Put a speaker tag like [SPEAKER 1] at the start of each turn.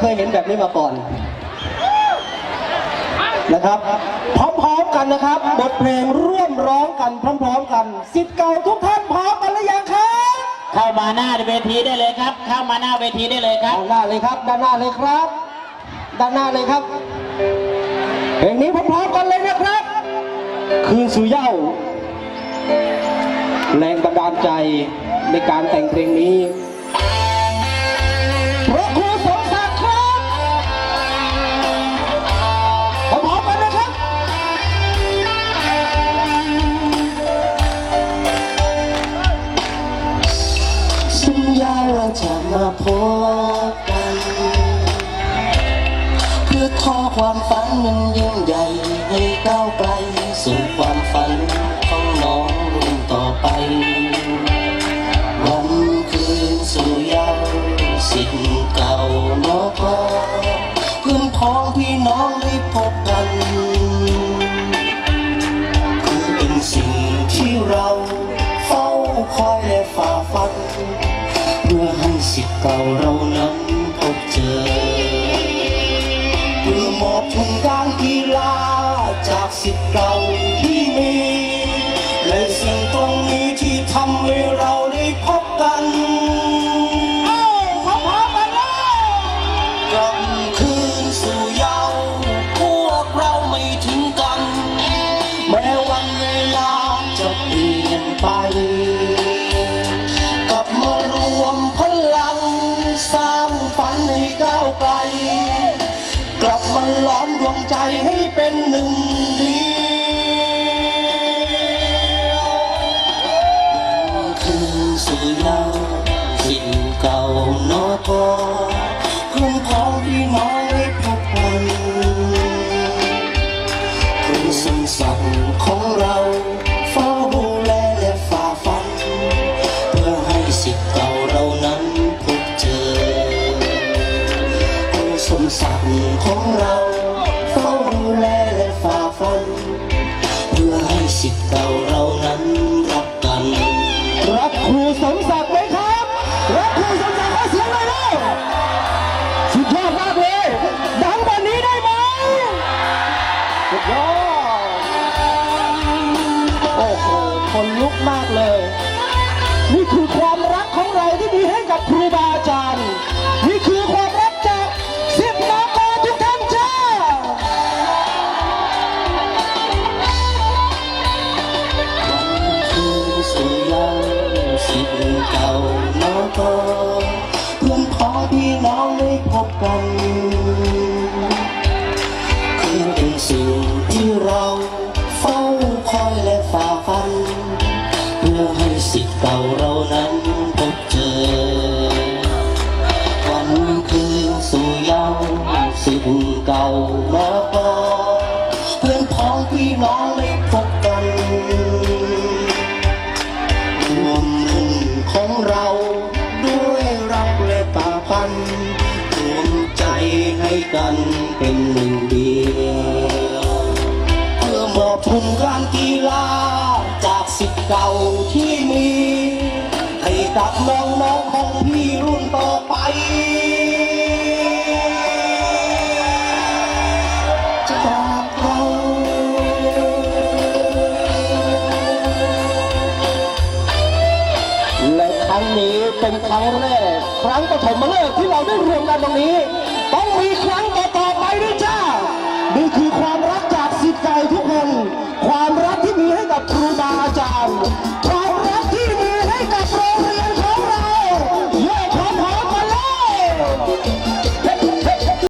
[SPEAKER 1] เคยเห็นแบบนี้มาก่อนนะครับ พร้อมๆกันนะครับ บทเพลงร่วมร้องกันพร้อมๆกันสิทธิ์เก่าทุกท่านพร้อมกันหรือยังครับ
[SPEAKER 2] เข้ามาหน้าเวทีได้เลยครับ เข้ามาหน้าเวทีได้เลยครับ
[SPEAKER 1] ด้านหน้าเลยครับ ด้านหน้าเลยครับ ด้านหน้าเลยครับ เพลงนี้พร้อมๆกันเลยนะครับ คืนสู่เหย้าแรงบันดาลใจในการแต่งเพลงนี้ มาพบกัน เพื่อทอความฝันมันยิ่งใหญ่ให้ก้าวไกลสู่ความฝันของน้องรุ่นต่อไป วันคืนสู่เยาวสิ่งเก่าเนอพอเพื่อนพ้องพี่น้องได้พบกันคือเป็นสิ่งที่เราเฝ้าคอยและฝัน เก่าเรานั้นพบเจอเพื่อมอบทุนการกีฬาจากสิทธิ์เก่าที่มีและสิ่งตรงนี้ที่ทำให้เรา วงใจให้เป็นหนึ่งเดียวคืนสู่เยาว์สิ่งเก่าโนอพอเพื่อนพ้องพี่น้องได้พบกันคือสิ่งสั่งของเราเฝ้าดูแลและฝ่าฟัน เพื่อให้สิทธิ์เก่าเรานั้นพบเจอคือสมศักดิ์ของเรา เฝ้าดูแลและฝ่าฟัน เพื่อให้สิทธิ์เก่าเรานั้นรักกัน รักครูสมศักดิ์ไหมครับ รักครูสมศักดิ์ขอเสียงหน่อยเร็วสุดยอดมากเลย ดังกว่านี้ได้ไหมสุดยอด โอ้โห คนลุกมากเลย นี่คือความรักของเราที่มีให้กับครูบาอาจารย์ นี่คือความ คือเป็นสิ่งที่เราเฝ้าคอยและฝ่าฟัน เพื่อให้สิทธิ์เก่าเรานั้นพบเจอ กันเป็นหนึ่งเดียวเพื่อมอบทุนการกีฬาจากสิทธิ์เก่าที่มี ให้กับน้องๆของพี่รุ่นต่อไปจากเราและครั้งนี้เป็นครั้งแรก ครั้งปฐมฤกษ์ที่เราได้รวมกันตรงนี้าว